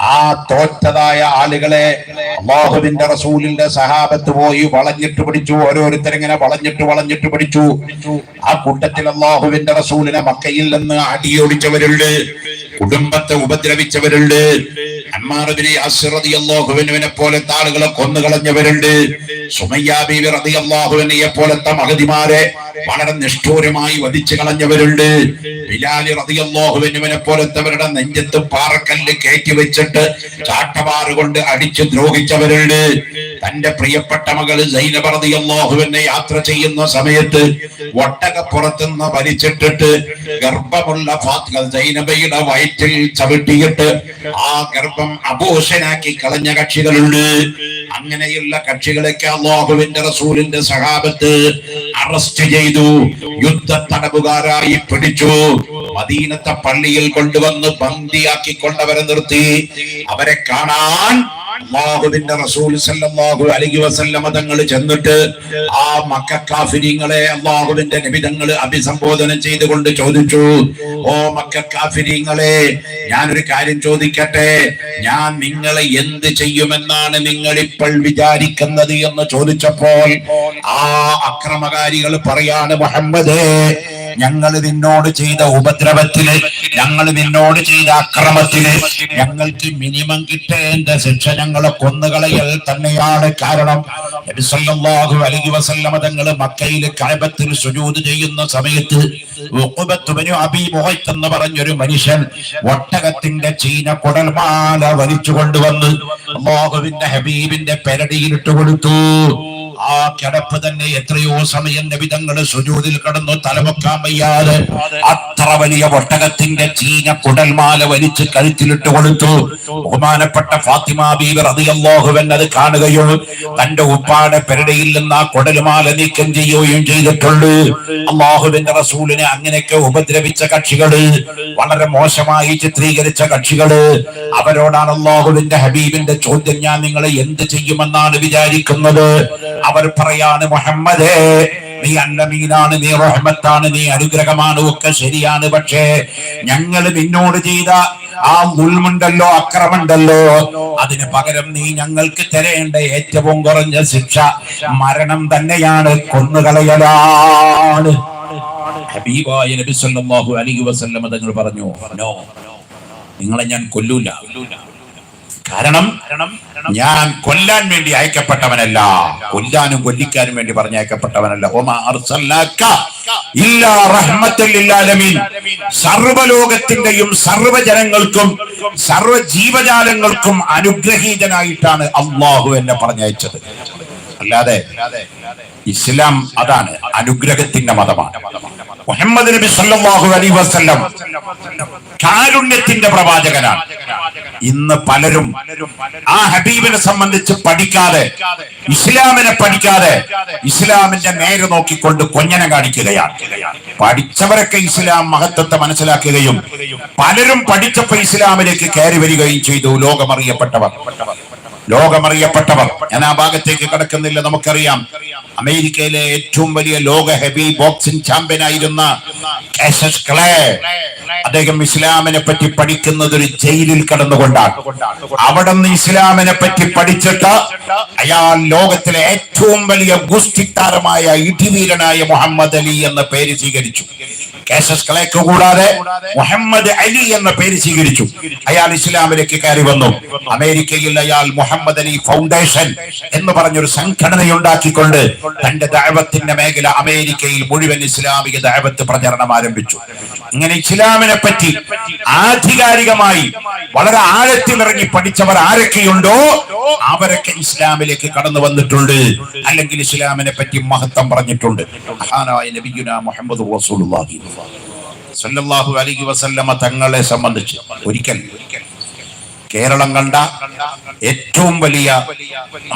ആ തോറ്റതായ ആളുകളെ അള്ളാഹുവിന്റെ റസൂലിന്റെ സഹാബത്ത് പോയി വളഞ്ഞിട്ട് പിടിച്ചു. ഓരോരുത്തരിങ്ങനെ വളഞ്ഞിട്ട് വളഞ്ഞിട്ട് പിടിച്ചു. ആ കൂട്ടത്തിൽ അള്ളാഹുവിന്റെ റസൂലിനെ മക്കയിൽ നിന്ന് അടിയോടിച്ചവരുണ്ട്. കുടുംബത്തെ ഉപദ്രവിച്ചവരുണ്ട്. അമ്മാറബിനെ പോലത്തെ ആളുകളെ കൊന്നുകളഞ്ഞവരുണ്ട്. സുമയ്യ ബീവി റതി അള്ളാഹുവിനെ പോലത്തെ മഹതിമാരെ വളരെ നിഷ്ഠൂരമായി വധിച്ചു കളഞ്ഞവരുണ്ട്. ബിലാലി റതിയല്ലോഹുവിനുവിനെ പോലത്തവരുടെ നെഞ്ചത്ത് പാറക്കല്ല് കയറ്റി വെച്ചിട്ട് ചാട്ടവാറ് കൊണ്ട് അടിച്ചു ദ്രോഹിച്ചവരുണ്ട്. തന്റെ പ്രിയപ്പെട്ട മകൾ സൈനബ റതി അള്ളാഹുവിനെ യാത്ര ചെയ്യുന്ന സമയത്ത് ഒട്ടകപ്പുറത്തുനിന്ന് വലിച്ചിട്ടിട്ട് ഗർഭമുള്ള സൈനബയുടെ വയറ്റിൽ ചവിട്ടിയിട്ട് ആ ഗർഭം അപോഷനാക്കി കളഞ്ഞ കക്ഷികളുണ്ട്. അങ്ങനെയുള്ള കക്ഷികളൊക്കെ അള്ളാഹുവിന്റെ റസൂലിന്റെ സഹാബത്ത് അറസ്റ്റ് ചെയ്തു. യുദ്ധ തടവുകാരായി പിടിച്ചു. മദീനത്തെ പള്ളിയിൽ കൊണ്ടുവന്ന് ബന്ദിയാക്കി കൊണ്ടവരെ നിർത്തി. അവരെ കാണാൻ അള്ളാഹുവിന്റെ റസൂൽ സല്ലല്ലാഹു അലൈഹി വസല്ലമ തങ്ങൾ ചെന്നിട്ട് ആ മക്ക കാഫിരിങ്ങളെ അള്ളാഹുവിന്റെ നിബിതങ്ങൾ അഭിസംബോധന ചെയ്തുകൊണ്ട് ചോദിച്ചു ഓ മക്ക കാഫിരിങ്ങളെ ഞാനൊരു കാര്യം ചോദിക്കട്ടെ? ഞാൻ നിങ്ങളെ എന്ത് ചെയ്യുമെന്നാണ് നിങ്ങൾ ഇപ്പോൾ വിചാരിക്കുന്നത്? എന്ന് ചോദിച്ചപ്പോൾ ആ അക്രമകാരികൾ പറയാണ് മുഹമ്മദേ ഞങ്ങൾ നിന്നോട് ചെയ്ത ഉപദ്രവത്തിൽ ഞങ്ങൾ നിന്നോട് ചെയ്ത അക്രമത്തിൽ ഞങ്ങൾക്ക് മിനിമം കിട്ടേണ്ട ശിക്ഷ ഞങ്ങളെ കൊന്നുകളയൽ തന്നെയാണ് കാരണം. നബി സല്ലല്ലാഹു അലൈഹി വസല്ലമ തങ്ങൾ മക്കയിൽ കഅബത്തിൽ സുജൂദ് ചെയ്യുന്ന സമയത്ത് എന്ന് പറഞ്ഞൊരു മനുഷ്യൻ ഒട്ടകത്തിന്റെ ചീന കുടൽമാല വലിച്ചു കൊണ്ടുവന്ന് ഹബീബിന്റെ പെരടിയിലിട്ട് കൊടുത്തു ആ കിടപ്പ് തന്നെ എത്രയോ സമയം നബിതങ്ങൾ സുജൂതിൽ കടന്നു തലമുക്കാൻ വയ്യാതെ അത്ര വലിയ ഒട്ടകത്തിന്റെ ചീന കുടൽമാല വലിച്ച് കഴുത്തിലിട്ട് കൊടുത്തു. ബഹുമാനപ്പെട്ട ഫാത്തിമ ബീവർ അതിയല്ലോഹുവൻ അത് കാണുകയും തന്റെ ഉപ്പാടെ പെരടയിൽ നിന്ന് ആ കുടൽമാല നീക്കം ചെയ്യുകയും ചെയ്തിട്ടുണ്ട്. അള്ളാഹുവിന്റെ റസൂലിനെ അങ്ങനെയൊക്കെ ഉപദ്രവിച്ച കക്ഷികൾ വളരെ മോശമായി ചിത്രീകരിച്ച കക്ഷികൾ അവരോടാണ് അള്ളാഹുവിന്റെ ഹബീബിന്റെ ചോദ്യം ഞാൻ നിങ്ങളെ എന്ത് ചെയ്യുമെന്നാണ് വിചാരിക്കുന്നത്? അവർ പറയാണ് മുഹമ്മദേ നീ അല്ലമീനാണ് നീ റഹ്മത്താണ് നീ അനുഗ്രഹമാണ് ഒക്കെ ശരിയാണ്. പക്ഷേ ഞങ്ങൾ നിന്നോട് ചെയ്ത ആ ഉൾമുണ്ടല്ലോ അക്രമുണ്ടല്ലോ അതിന് പകരം നീ ഞങ്ങൾക്ക് തരേണ്ട ഏറ്റവും കുറഞ്ഞ ശിക്ഷ മരണം തന്നെയാണ്. കൊന്നുകളയലാണ്. ഹബീബായ നബി സല്ലല്ലാഹു അലൈഹി തങ്ങൾ പറഞ്ഞു നിങ്ങളെ ഞാൻ കൊല്ലൂല. കാരണം ഞാൻ കൊല്ലാൻ വേണ്ടി അയക്കപ്പെട്ടവനല്ല. കൊല്ലാനും കൊല്ലിക്കാനും വേണ്ടി പറഞ്ഞയക്കപ്പെട്ടവനല്ല സർവലോകത്തിന്റെയും സർവജനങ്ങൾക്കും സർവ ജീവജാലങ്ങൾക്കും അനുഗ്രഹീതനായിട്ടാണ് അള്ളാഹു എന്നെ പറഞ്ഞയച്ചത്. അല്ലാതെ ഇസ്ലാം അതാണ് അനുഗ്രഹത്തിന്റെ മതമാണ്. മുഹമ്മദ് നബി സല്ലല്ലാഹു അലൈഹി വസല്ലം കാരുണ്യത്തിന്റെ പ്രവാചകനാണ്. ഇന്ന് പലരും ആ ഹബീബിനെ സംബന്ധിച്ച് പഠിക്കാതെ ഇസ്ലാമിനെ പഠിക്കാതെ ഇസ്ലാമിന്റെ നേരെ നോക്കിക്കൊണ്ട് കൊഞ്ഞനെ കാണിക്കുകയാണ്. പഠിച്ചവരൊക്കെ ഇസ്ലാം മഹത്വത്തെ മനസ്സിലാക്കുകയും പലരും പഠിച്ചപ്പോ ഇസ്ലാമിലേക്ക് കയറി വരികയും ചെയ്തു. ലോകമറിയപ്പെട്ടവർ. ലോകമറിയപ്പെട്ടവർ. ഞാൻ ആ ഭാഗത്തേക്ക് കടക്കുന്നില്ല നമുക്കറിയാം. അമേരിക്കയിലെ ഏറ്റവും വലിയ ലോക ഹെവി ബോക്സിംഗ് ചാമ്പ്യൻ ആയിരുന്ന അദ്ദേഹം ഇസ്ലാമിനെ പറ്റി പഠിക്കുന്നത് ഒരു ജയിലിൽ കടന്നുകൊണ്ടാണ്. അവിടെ നിന്ന് ഇസ്ലാമിനെ പറ്റി പഠിച്ചിട്ട് അയാൾ ലോകത്തിലെ ഏറ്റവും വലിയ ഗുസ്തി താരമായ ഇടിവീരനായ മുഹമ്മദ് അലി എന്ന പേര് സ്വീകരിച്ചു. കേസസ് കളയ്ക്ക് കൂടാതെ മുഹമ്മദ് അലി എന്ന പേര് സ്വീകരിച്ചു. അയാൾ ഇസ്ലാമിലേക്ക് കയറി വന്നു. അമേരിക്കയിൽ അയാൾ മുഹമ്മദ് അലി ഫൗണ്ടേഷൻ എന്ന് പറഞ്ഞൊരു സംഘടന ഉണ്ടാക്കിക്കൊണ്ട് തന്റെ ദൈവത്തിന്റെ മേഖല അമേരിക്കയിൽ മുഴുവൻ ഇസ്ലാമിക ദൈവത്ത് പ്രചരണം ആരംഭിച്ചു. ഇങ്ങനെ ഇസ്ലാമിനെ പറ്റി ആധികാരികമായി വളരെ ആഴത്തിൽ ഇറങ്ങി പഠിച്ചവർ ആരൊക്കെയുണ്ടോ അവരൊക്കെ ഇസ്ലാമിലേക്ക് കടന്നു വന്നിട്ടുണ്ട്. അല്ലെങ്കിൽ ഇസ്ലാമിനെ പറ്റി മഹത്വം പറഞ്ഞിട്ടുണ്ട്. മഹാനായ നബിയുന മുഹമ്മദ് റസൂലുള്ളാഹി. സല്ലല്ലാഹു അലൈഹി വസല്ലമ തങ്ങളെ സംബന്ധിച്ച് ഒരിക്കൽ കേരളം കണ്ട ഏറ്റവും വലിയ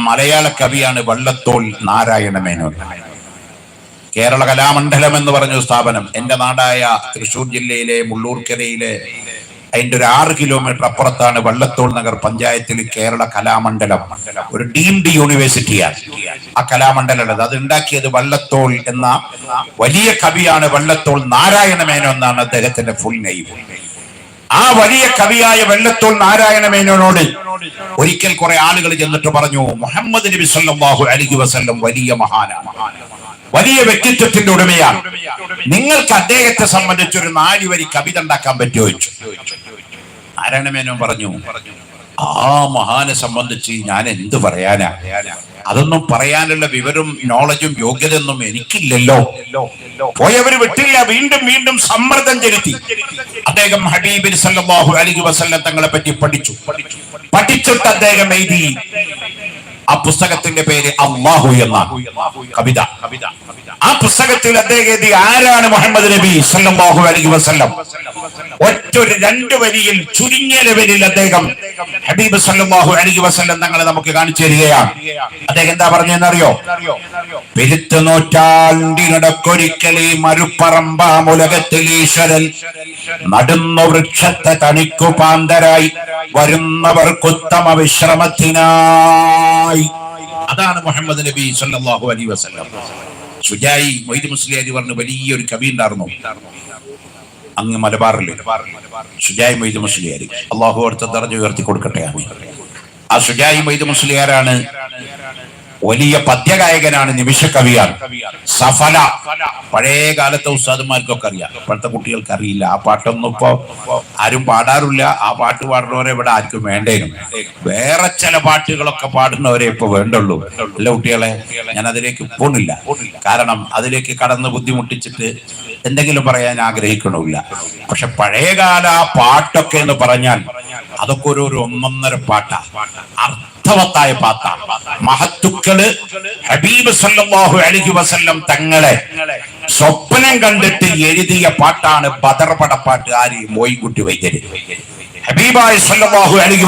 മലയാള കവിയാണ് വള്ളത്തോൾ നാരായണ മേനോൻ. കേരള കലാമണ്ഡലം എന്ന് പറഞ്ഞ സ്ഥാപനം എന്റെ നാടായ തൃശൂർ ജില്ലയിലെ മുള്ളൂർക്കരയിലെ അതിന്റെ ഒരു ആറ് കിലോമീറ്റർ അപ്പുറത്താണ് വള്ളത്തോൾ നഗർ പഞ്ചായത്തിൽ കേരള കലാമണ്ഡലം. ഒരു ഡീംഡ് യൂണിവേഴ്സിറ്റിയാണ്. ആ കലാമണ്ഡലമുള്ളത്. അത് ഉണ്ടാക്കിയത് വള്ളത്തോൾ എന്ന വലിയ കവിയാണ് വള്ളത്തോൾ നാരായണ മേനോ എന്നാണ് അദ്ദേഹത്തിന്റെ ഫുൾ നെയ്മ് ആ വലിയ കവിയായ വെള്ളത്തോൾ നാരായണമേനോനോട് ഒരിക്കൽ കുറെ ആളുകൾ ചെന്നിട്ട് പറഞ്ഞു മുഹമ്മദ് നബി സല്ലാഹു അലൈഹി വസല്ലം വലിയ മഹാനാണ്. വലിയ വ്യക്തിത്വത്തിന്റെ ഉടമയാണ്. നിങ്ങൾക്ക് അദ്ദേഹത്തെ സംബന്ധിച്ച് ഒരു നാല് വരി കവിത ഉണ്ടാക്കാൻ പറ്റുമോ? ചോദിച്ചു. നാരായണമേനോൻ പറഞ്ഞു ആ മഹാനെ സംബന്ധിച്ച് ഞാൻ എന്ത് പറയാനാ? അതൊന്നും പറയാനുള്ള വിവരം നോളജും യോഗ്യതയൊന്നും എനിക്കില്ലല്ലോ. പോയവര് വിട്ടില്ല വീണ്ടും വീണ്ടും സമ്മർദ്ദം ചെലുത്തി. അദ്ദേഹം ഹബീബിൻ സല്ലാഹു അലൈഹി വസല്ലം തങ്ങളെ പറ്റി പഠിച്ചു. പഠിച്ചിട്ട് അദ്ദേഹം എഴുതി. ആ പുസ്തകത്തിന്റെ പേര് അള്ളാഹു എന്ന കവിത. ആ പുസ്തകത്തിൽ അദ്ദേഹം എഴുതി ആരാണ് മുഹമ്മദ് നബി സല്ലാഹു അലൈഹി വസല്ലം? ഒറ്റ രണ്ടു വരിയിൽ ചുരുങ്ങിയ ലെവലിൽ അദ്ദേഹം ഹബീബ് സല്ലാഹു അലി വസല്ലം തങ്ങളെ നമുക്ക് കാണിച്ചു തരികയാണ്. അദ്ദേഹം എന്താ പറഞ്ഞെന്നറിയോ പെരുത്തു നൂറ്റാണ്ടിനിടക്കൊരിക്കലേ മരുപ്പറമ്പാമുലകത്തിൽ ഈശ്വരൻ നടുന്ന വൃക്ഷത്തെ തണിക്കു പാന്തരായി വരുന്നവർക്കുത്തമ വിശ്രമത്തിനായി. അതാണ് മുഹമ്മദ് നബി സല്ലാഹു അലി വസല്ലം. സുജായി മൊയ്ത് മുസ്ലിയാരി പറഞ്ഞ വലിയൊരു കവി ഉണ്ടായിരുന്നു അങ്ങ് മലബാറിൽ സുജായി മൈദ് മുസ്ലിയാർ അള്ളാഹു അടുത്ത തറഞ്ഞു ഉയർത്തി കൊടുക്കട്ടെ. ആ സുജായി മൈദ് മുസ്ലിയാരാണ് വലിയ പദ്യഗായകനാണ് നിമിഷ കവിയാണ് സഫല. പഴയ കാലത്തെ ഉസ്താദുമാർക്കൊക്കെ അറിയാം. ഇപ്പോഴത്തെ കുട്ടികൾക്ക് അറിയില്ല. ആ പാട്ടൊന്നും ഇപ്പൊ ആരും പാടാറില്ല. ആ പാട്ട് പാടുന്നവരെ ഇവിടെ ആർക്കും വേണ്ടേനും വേറെ ചില പാട്ടുകളൊക്കെ പാടുന്നവരെ ഇപ്പൊ വേണ്ടുള്ളൂ. അല്ല കുട്ടികളെ? ഞാൻ അതിലേക്ക് പോണില്ല. കാരണം അതിലേക്ക് കടന്ന് ബുദ്ധിമുട്ടിച്ചിട്ട് എന്തെങ്കിലും പറയാൻ ആഗ്രഹിക്കണമില്ല. പക്ഷെ പഴയകാല പാട്ടൊക്കെ എന്ന് പറഞ്ഞാൽ അതൊക്കെ ഒരു ഒരു ഒന്നൊന്നര പാട്ടാ. അർത്ഥവത്തായ പാട്ട. മഹത്തുക്കൾ ഹബീബ് സല്ലാഹു അലൈഹി വസല്ലം തങ്ങളെ സ്വപ്നം കണ്ടിട്ട് എഴുതിയ പാട്ടാണ് ബദർപട പാട്ട് ആര് മോയിക്കുട്ടി വൈദ്യര്. ഹബീബായ് സല്ലാഹു അലൈഹി